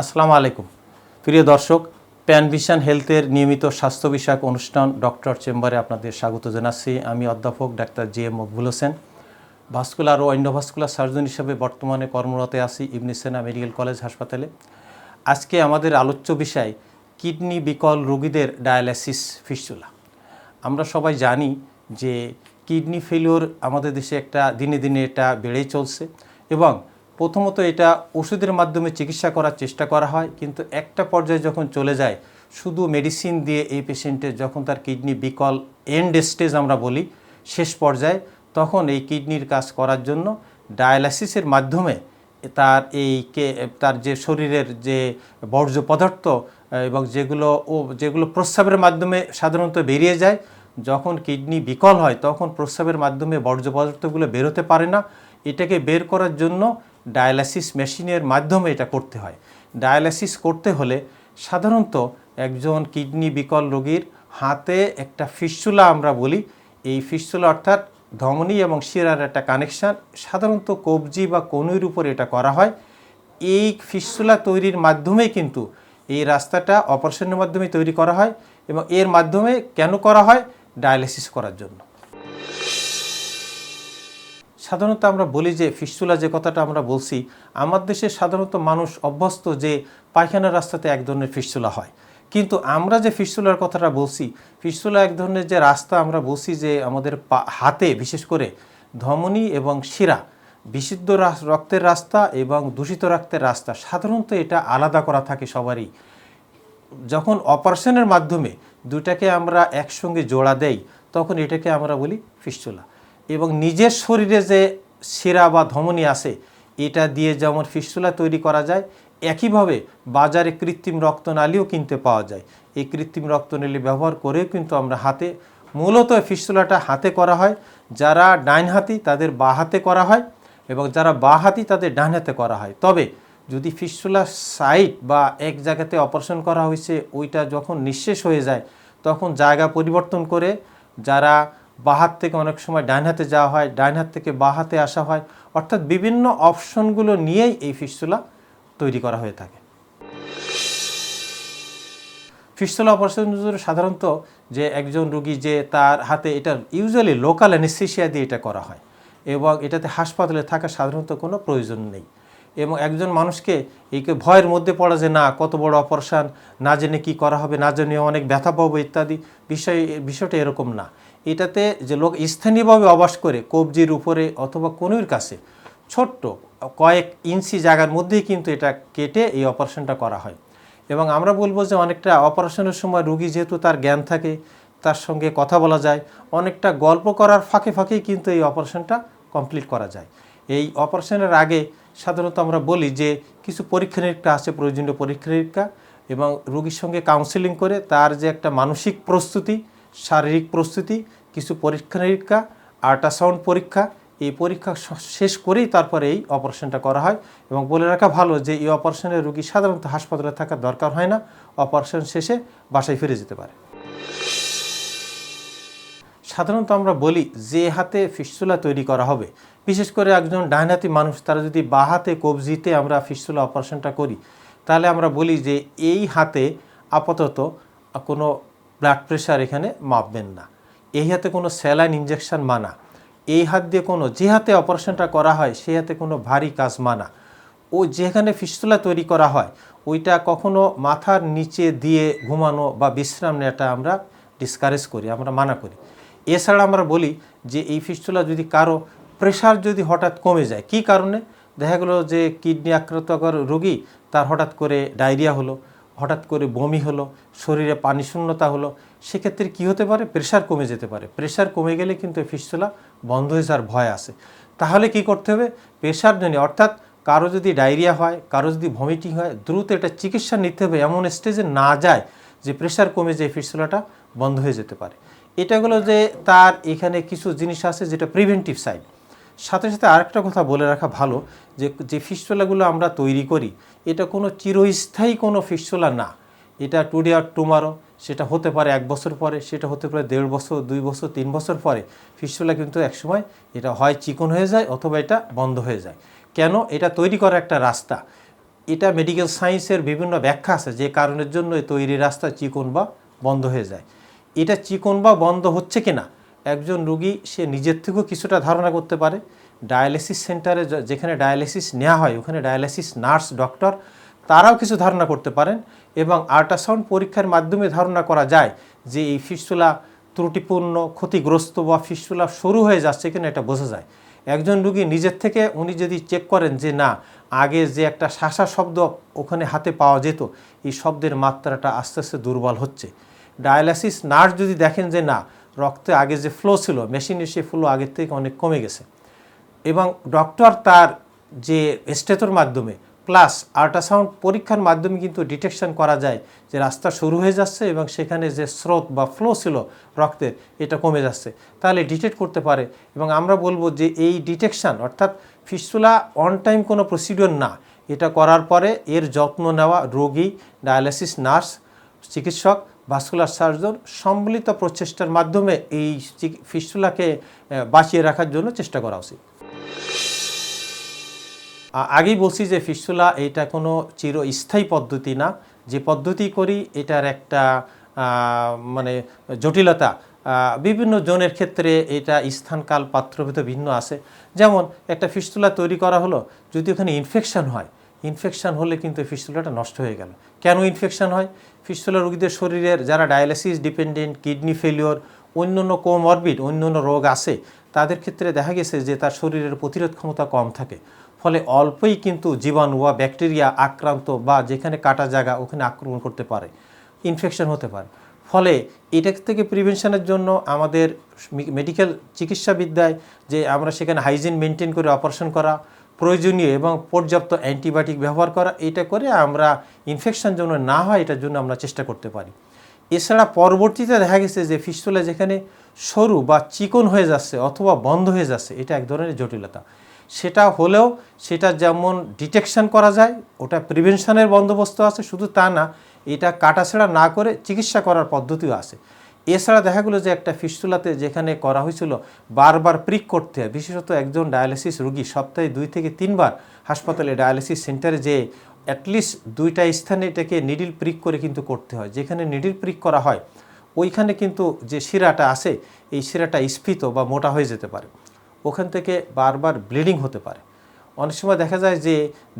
আসসালামু আলাইকুম। প্রিয় দর্শক, প্যান ভিশন হেলথের নিয়মিত স্বাস্থ্য বিষয়ক অনুষ্ঠান ডক্টর চেম্বারে আপনাদের স্বাগত জানাচ্ছি। আমি অধ্যাপক doctor G M Maqbul Hossain. Vascular ও অন্ডভাস্কুলার সার্জন হিসেবে বর্তমানে কর্মরত আছি ইবনে সেনা মেডিকেল কলেজ হাসপাতালে। আজকে আমাদের আলোচ্য বিষয়, কিডনি বিকল রোগীদের ডায়ালাইসিস ফিস্টুলা। আমরা সবাই জানি যে কিডনি ফেলিওর আমাদের দেশে একটা দিনে দিনে এটা বেড়েই চলছে এবং প্রথমত এটা ওষুধের মাধ্যমে চিকিৎসা করার চেষ্টা করা হয়, কিন্তু একটা পর্যায়ে যখন চলে যায়, শুধু মেডিসিন দিয়ে এই পেশেন্টের যখন তার কিডনি বিকল এন্ড স্টেজ আমরা বলি, শেষ পর্যায়ে, তখন এই কিডনির কাজ করার জন্য ডায়ালাইসিসের মাধ্যমে তার এই কে, তার যে শরীরের যে বর্জ্য পদার্থ এবং যেগুলো ও, যেগুলো প্রস্রাবের মাধ্যমে সাধারণত বেরিয়ে যায়, যখন কিডনি বিকল হয়, তখন প্রস্রাবের মাধ্যমে বর্জ্য পদার্থগুলো বেরোতে পারে না। এটাকে বের করার জন্য ডায়ালাইসিস মেশিনের মাধ্যমে এটা করতে হয়। ডায়ালাইসিস করতে হলে সাধারণত একজন কিডনি বিকল রোগীর হাতে একটা ফিস্চুলা আমরা বলি। এই ফিস্চুলা অর্থাৎ ধমনী এবং শিরার একটা কানেকশান, সাধারণত কবজি বা কনুইর উপর এটা করা হয়। এই ফিস্চুলা তৈরির মাধ্যমে কিন্তু এই রাস্তাটা অপারেশনের মাধ্যমে তৈরি করা হয় এবং এর মাধ্যমে কেন করা হয়? ডায়ালিসিস করার জন্য। সাধারণত আমরা বলি যে ফিস্টুলা যে কথাটা আমরা বলছি, আমার দেশে সাধারণত মানুষ অভ্যস্ত যে পায়খানার রাস্তাতে এক ধরনের ফিস্টুলা হয়। কিন্তু আমরা যে ফিস্টুলার কথাটা বলছি, ফিস্টুলা এক ধরনের যে রাস্তা আমরা বলছি যে আমাদের হাতে বিশেষ করে ধমনী এবং শিরা, বিশুদ্ধ রক্তের রাস্তা এবং দূষিত রক্তের রাস্তা, সাধারণত এটা আলাদা করা থাকে সবারই। যখন অপারেশনের মাধ্যমে দুটাকে আমরা একসঙ্গে জোড়া দেই, তখন এটাকে আমরা বলি ফিস্টুলা। এবং নিজের শরীরে যে শিরা বা ধমনী আছে, এটা দিয়ে যেমন ফিস্টুলা তৈরি করা যায়, একইভাবে বাজারে কৃত্রিম রক্তনালীও কিনতে পাওয়া যায়। এই কৃত্রিম রক্তনালী ব্যবহার করেও কিন্তু আমরা হাতে, মূলত ফিস্টুলাটা হাতে করা হয়। যারা ডাইন হাতি, তাদের বা হাতে করা হয় এবং যারা বা হাতি, তাদের ডান হাতে করা হয়। তবে যদি ফিস্টুলা সাইট বা এক জায়গাতে অপারেশন করা হয়েছে, ওইটা যখন নিঃশেষ হয়ে যায়, তখন জায়গা পরিবর্তন করে যারা বাঁ হাত থেকে অনেক সময় ডান হাতে যাওয়া হয়, ডান হাত থেকে বাঁ হাতে আসা হয়। অর্থাৎ বিভিন্ন অপশনগুলো নিয়েই এই ফিস্তুলা তৈরি করা হয়ে থাকে। ফিস্টুলা অপারেশন সাধারণত যে একজন রুগী যে তার হাতে এটা ইউজুয়ালি লোকাল অ্যানেস্থেশিয়া দিয়ে এটা করা হয় এবং এটাতে হাসপাতালে থাকা সাধারণত কোনো প্রয়োজন নেই এবং একজন মানুষকে এই কে ভয়ের মধ্যে পড়া যে না, কত বড় অপারেশন না জেনে কি করা হবে, না জেনে অনেক ব্যথা পাবো ইত্যাদি, বিষয় বিষয়টা এরকম না। এটাতে যে লোক স্থানীয়ভাবে অবাস করে কবজির উপরে অথবা কনুইর কাছে, ছোট্ট কয়েক ইঞ্চি জায়গার মধ্যেই কিন্তু এটা কেটে এই অপারেশনটা করা হয়। এবং আমরা বলব যে অনেকটা অপারেশনের সময় রুগী যেহেতু তার জ্ঞান থাকে, তার সঙ্গে কথা বলা যায়, অনেকটা গল্প করার ফাঁকে ফাঁকেই কিন্তু এই অপারেশনটা কমপ্লিট করা যায়। এই অপারেশনের আগে সাধারণত আমরা বলি যে কিছু পরীক্ষা নিরীক্ষা আছে, প্রয়োজনীয় পরীক্ষা নিরীক্ষা, এবং রুগীর সঙ্গে কাউন্সিলিং করে তার যে একটা মানসিক প্রস্তুতি শারীরিক প্রস্তুতি, কিছু পরীক্ষা নিরীক্ষা আল্ট্রাসাউন্ড পরীক্ষা, এই পরীক্ষা শেষ করেই তারপরে এই অপারেশনটা করা হয়। এবং বলে রাখা ভালো যে, এই অপারেশনের রুগী সাধারণত হাসপাতালে থাকার দরকার হয় না। অপারেশন শেষে বাসায় ফিরে যেতে পারে। সাধারণত আমরা বলি যে হাতে ফিস্টুলা তৈরি করা হবে। বিশেষ করে একজন ডাইনহাতি মানুষ, তারা যদি বা হাতে কবজিতে আমরা ফিস্টুলা অপারেশনটা করি, তাহলে আমরা বলি যে, এই হাতে আপাতত কোনো ব্লাড প্রেশার এখানে মাপবেন না। এই হাতে কোনো স্যালাইন ইঞ্জেকশন মানা। এই হাত দিয়ে কোনো, যে হাতে অপারেশনটা করা হয়, সেই হাতে কোনো ভারী কাজ মানা। ও যেখানে ফিস্টুলা তৈরি করা হয়, ওইটা কখনো মাথার নিচে দিয়ে ঘুমানো বা বিশ্রাম নেওয়াটা আমরা ডিসকারেজ করি, আমরা মানা করি। এছাড়া আমরা বলি যে এই ফিস্টুলা যদি কারও প্রেশার যদি হঠাৎ কমে যায়, কি কারণে? দেখা গেলো যে কিডনি আক্রান্ত রোগী তার হঠাৎ করে ডায়রিয়া হলো। হঠাৎ করে বমি হলো, শরীরে পানি শূন্যতা হলো, সেক্ষেত্রে কি হতে পারে? প্রেশার কমে যেতে পারে। প্রেশার কমে গেলে কিন্তু এই ফিস্টুলা বন্ধ হয়ে যাওয়ার ভয় আছে। তাহলে কি করতে হবে? প্রেশার জন্য অর্থাৎ কারও যদি ডায়রিয়া হয়, কারও যদি ভমিটিং হয়, দ্রুত এটা চিকিৎসা নিতে হবে। এমন স্টেজে না যায় যে প্রেশার কমে যে ফিস্টুলাটা বন্ধ হয়ে যেতে পারে। এটা হলো যে তার এখানে কিছু জিনিস আছে যেটা প্রিভেন্টিভ সাইড সাথে সাথে আরেকটা কথা বলে রাখা ভালো, যে যে ফিস্টুলাগুলো আমরা তৈরি করি, এটা কোনো চিরস্থায়ী কোনো ফিস্টুলা না। এটা টুডে আর টুমারো সেটা হতে পারে এক বছর পরে, সেটা হতে পারে দেড় বছর, দুই বছর, তিন বছর পরে। ফিস্টুলা কিন্তু একসময় এটা হয় চিকন হয়ে যায় অথবা এটা বন্ধ হয়ে যায়। কেন? এটা তৈরি করার একটা রাস্তা। এটা মেডিকেল সায়েন্সের বিভিন্ন ব্যাখ্যা আছে, যে কারণের জন্য তৈরি রাস্তা চিকন বা বন্ধ হয়ে যায়। এটা চিকন বা বন্ধ হচ্ছে কিনা? একজন রুগী, সে নিজের থেকেও কিছুটা ধারণা করতে পারে। ডায়ালিসিস সেন্টারে যেখানে ডায়ালিসিস নেওয়া হয়, ওখানে ডায়ালিসিস নার্স, ডক্টর, তারাও কিছু ধারণা করতে পারেন এবং আল্ট্রাসাউন্ড পরীক্ষার মাধ্যমে ধারণা করা যায় যে এই ফিস্টুলা ত্রুটিপূর্ণ, ক্ষতিগ্রস্ত বা ফিস্টুলা শুরু হয়ে যাচ্ছে কিনা এটা বোঝা যায়। একজন রুগী নিজের থেকে, উনি যদি চেক করেন যে না, আগে যে একটা শাসা শব্দ ওখানে হাতে পাওয়া যেত, এই শব্দের মাত্রাটা আস্তে আস্তে দুর্বল হচ্ছে। ডায়ালাসিস নার্স যদি দেখেন যে না রক্তে আগে যে ফ্লো ছিল মেশিনে সে ফ্লো আগের থেকে অনেক কমে গেছে। এবং ডক্টর তার যে স্টেতর মাধ্যমে প্লাস আল্ট্রাসাউন্ড পরীক্ষার মাধ্যমে কিন্তু ডিটেকশন করা যায় যে রাস্তা শুরু হয়ে যাচ্ছে এবং সেখানে যে স্রোত বা ফ্লো ছিল রক্তের এটা কমে যাচ্ছে। তাহলে ডিটেক্ট করতে পারে। এবং আমরা বলব যে এই ডিটেকশন অর্থাৎ ফিস্টুলা অন টাইম কোনো প্রসিডিওর না, এটা করার পরে এর যত্ন নেওয়া রোগী ডায়ালিসিস নার্স চিকিৎসক ভাস্কুলার সার্জন সম্মিলিত প্রচেষ্টার মাধ্যমে এই ফিস্টুলাকে বাঁচিয়ে রাখার জন্য চেষ্টা করা উচিত। আগেই বলছি যে ফিস্টুলা এটা কোনো চিরস্থায়ী পদ্ধতি না। যে পদ্ধতি করি এটার একটা মানে জটিলতা বিভিন্ন জনের ক্ষেত্রে এটা স্থানকাল পাত্রভেদ ভিন্ন আছে। যেমন একটা ফিস্টুলা তৈরি করা হলো, যদি ওখানে ইনফেকশন হয় ইনফেকশন হলে কিন্তু এই ফিস্টুলাটা নষ্ট হয়ে গেল। কেন ইনফেকশান হয়? ফিস্টুলা রোগীদের শরীরের যারা ডায়ালিসিস ডিপেন্ডেন্ট, কিডনি ফেলিওর অন্য অন্য কোমরবিড অন্য অন্য রোগ আছে, তাদের ক্ষেত্রে দেখা গেছে যে তার শরীরের প্রতিরোধ ক্ষমতা কম থাকে। ফলে অল্পই কিন্তু জীবাণু বা ব্যাকটেরিয়া আক্রান্ত বা যেখানে কাটা জায়গা ওখানে আক্রমণ করতে পারে। ইনফেকশন হতে পারে। ফলে এটা থেকে প্রিভেনশনের জন্য আমাদের মেডিকেল চিকিৎসাবিদ্যায় যে আমরা সেখানে হাইজিন মেনটেন করে অপারেশন করা প্রয়োজনীয় এবং পর্যাপ্ত অ্যান্টিবায়োটিক ব্যবহার করা, এটা করে আমরা ইনফেকশন যেন না হয়, এটার জন্য আমরা চেষ্টা করতে পারি। এছাড়া পরবর্তীতে দেখা গেছে যে ফিস্টুলা যেখানে সরু বা চিকন হয়ে যাচ্ছে অথবা বন্ধ হয়ে যাচ্ছে, এটা এক ধরনের জটিলতা। সেটা হলেও সেটা যেমন ডিটেকশন করা যায়, ওটা প্রিভেনশনের বন্দোবস্ত আছে, শুধু তা না, এটা কাটাছেড়া না করে চিকিৎসা করার পদ্ধতিও আছে। এছাড়া দেখা গেলো যে একটা ফিস্টুলাতে যেখানে করা হয়েছিল বারবার প্রিক করতে হয় বিশেষত একজন ডায়ালিসিস রোগী সপ্তাহে দুই থেকে তিনবার হাসপাতালে ডায়ালিসিস সেন্টারে যে অ্যাটলিস্ট দুইটা স্থানে এটাকে নিডিল প্রিক করে কিন্তু করতে হয়। যেখানে নিডিল প্রিক করা হয়, ওইখানে কিন্তু যে শিরাটা আছে, এই শিরাটা স্ফীত বা মোটা হয়ে যেতে পারে। ওখান থেকে বারবার ব্লিডিং হতে পারে। অনেক সময় দেখা যায় যে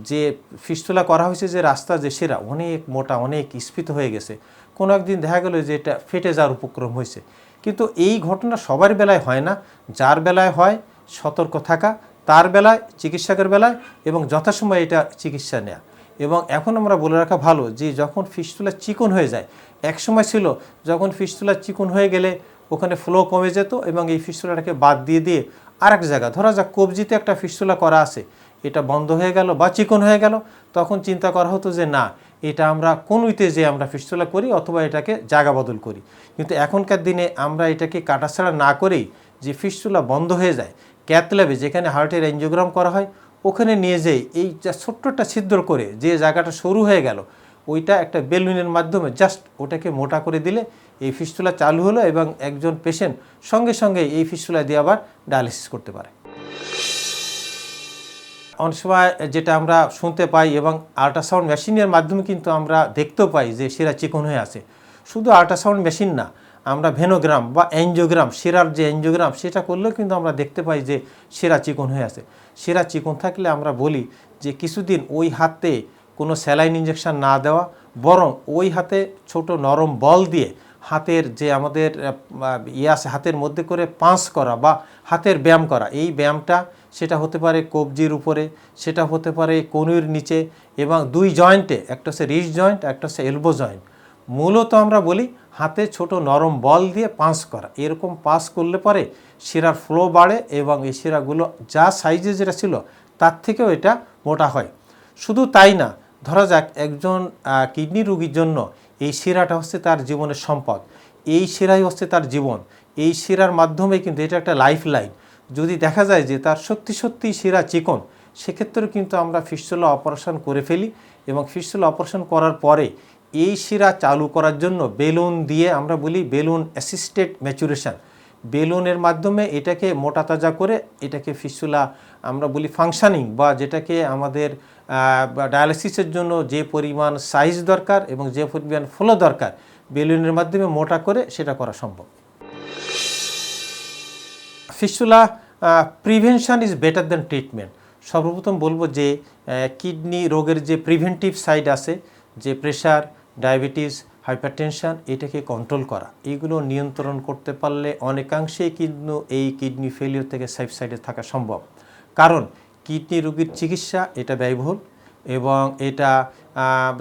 যে ফিস্টুলা করা হয়েছে যে রাস্তা, যে সেরা, অনেক মোটা, অনেক স্ফীত হয়ে গেছে। কোনো একদিন দেখা গেল যে এটা ফেটে যাওয়ার উপক্রম হয়েছে। কিন্তু এই ঘটনা সবার বেলায় হয় না। যার বেলায় হয়, সতর্ক থাকা, তার বেলায়, চিকিৎসকের বেলায় এবং যথাসময়ে এটা চিকিৎসা নেওয়া এবং এখন আমরা বলে রাখা ভালো যে, যখন ফিস্টুলা চিকন হয়ে যায়, এক সময় ছিল যখন ফিস্টুলা চিকন হয়ে গেলে ওখানে ফ্লো কমে যেত এবং এই ফিস্টুলাটাকে বাদ দিয়ে দিয়ে আরেক জায়গা, ধরা যাক কবজিতে একটা ফিস্টুলা করা আছে। এটা বন্ধ হয়ে গেল বা চিকন হয়ে গেল, তখন চিন্তা করা হতো যে না, এটা আমরা কোনুইতে যে আমরা ফিস্টুলা করি অথবা এটাকে জায়গা বদল করি। কিন্তু এখনকার দিনে আমরা এটাকে কাটাছাড়া না করেই যে ফিস্টুলা বন্ধ হয়ে যায়, ক্যাথ ল্যাবে যেখানে হার্টের এনজিওগ্রাম করা হয়, ওখানে নিয়ে যেয়ে এই যা ছোট্টটা ছিদ্র করে যে জায়গাটা সরু হয়ে গেল, ওইটা একটা বেলুনের মাধ্যমে জাস্ট ওটাকে মোটা করে দিলে এই ফিস্টুলা চালু হলো এবং একজন পেশেন্ট সঙ্গে সঙ্গে এই ফিস্টুলা দিয়ে আবার ডায়ালিসিস করতে পারে। অনেক সময় যেটা আমরা শুনতে পাই এবং আল্ট্রাসাউন্ড মেশিনের মাধ্যমে কিন্তু আমরা দেখতেও পাই যে শিরা চিকন হয়ে আছে। শুধু আল্ট্রাসাউন্ড মেশিন না, আমরা ভেনোগ্রাম বা অ্যাঞ্জিওগ্রাম শিরার যে অ্যাঞ্জিওগ্রাম সেটা করলেও কিন্তু আমরা দেখতে পাই যে শিরা চিকন হয়ে আছে। শিরা চিকন থাকলে আমরা বলি যে কিছুদিন ওই হাতে কোনো স্যালাইন ইঞ্জেকশন না দেওয়া, বরং ওই হাতে ছোট নরম বল দিয়ে হাতের যে আমাদের ইয়ে আছে, হাতের মধ্যে করে পাঁচ করা বা হাতের ব্যায়াম করা। এই ব্যায়ামটা সেটা হতে পারে কবজির উপরে, সেটা হতে পারে কনুইর নিচে এবং দুই জয়েন্টে, একটা হচ্ছে রিস্ট জয়েন্ট, একটা হচ্ছে এলবো জয়েন্ট। মূলত আমরা বলি হাতে ছোট নরম বল দিয়ে পাঁচ করা। এরকম পাস করলে পরে শিরার ফ্লো বাড়ে এবং এই শিরাগুলো যা সাইজে যেটা ছিল, তার থেকেও এটা মোটা হয়। শুধু তাই না, ধরা যাক একজন কিডনি রোগীর জন্য এই শিরাটা হচ্ছে তার জীবনের সম্পদ। এই শিরাই হচ্ছে তার জীবন। এই শিরার মাধ্যমে কিন্তু এটা একটা লাইফ লাইন যদি দেখা যায় যে তার সত্যি সত্যি শিরা চিকন, সেক্ষেত্রেও কিন্তু আমরা ফিস্টুলা অপারেশন করে ফেলি এবং ফিস্টুলা অপারেশন করার পরে এই শিরা চালু করার জন্য বেলুন দিয়ে আমরা বলি বেলুন অ্যাসিস্টেড ম্যাচুরেশন বেলুনের মাধ্যমে এটাকে মোটা তাজা করে এটাকে ফিস্টুলা আমরা বলি ফাংশানিং বা যেটাকে আমাদের ডায়ালিসিসের জন্য যে পরিমাণ সাইজ দরকার এবং যে পরিমাণ ফ্লো দরকার, বেলুনের মাধ্যমে মোটা করে সেটা করা সম্ভব। Fistula prevention is better than treatment সর্বপ্রথম বলব যে কিডনি রোগের যে প্রিভেন্টিভ সাইড আছে, যে প্রেশার ডায়াবেটিস হাইপারটেনশন এটাকে কন্ট্রোল করা। এগুলো নিয়ন্ত্রণ করতে পারলে অনেকাংশেই কিন্তু এই কিডনি ফেলিওর থেকে সেফ সাইডে থাকা সম্ভব। কারণ কিডনি রোগীর চিকিৎসা এটা ব্যয়বহুল এবং এটা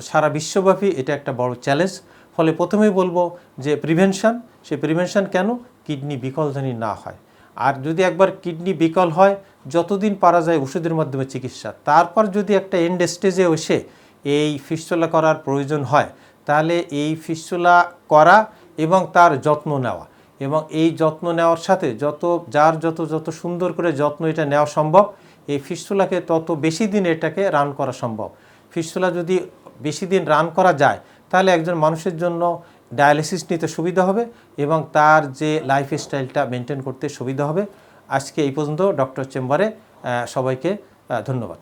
সারা বিশ্বব্যাপী এটা একটা বড় চ্যালেঞ্জ ফলে প্রথমেই বলব যে প্রিভেনশন সে প্রিভেনশন কেন? কিডনি বিকল জানি না হয়। আর যদি একবার কিডনি বিকল হয়, যতদিন পারা যায় ওষুধের মাধ্যমে চিকিৎসা। তারপর যদি একটা এন্ড স্টেজে এসে এই ফিস্টুলা করার প্রয়োজন হয়, তাহলে এই ফিস্টুলা করা এবং তার যত্ন নেওয়া। এবং এই যত্ন নেওয়ার সাথে যত, যার যত যত সুন্দর করে যত্ন এটা নেওয়া সম্ভব, এই ফিস্টুলাকে তত বেশি দিন এটাকে রান করা সম্ভব। ফিস্টুলা যদি বেশি দিন রান করা যায়, তাহলে একজন মানুষের জন্য ডায়ালিসিস নিতে সুবিধা হবে এবং তার যে লাইফ স্টাইলটা মেনটেন করতে সুবিধা হবে। আজকে এই পর্যন্ত ডক্টর চেম্বারে সবাইকে ধন্যবাদ।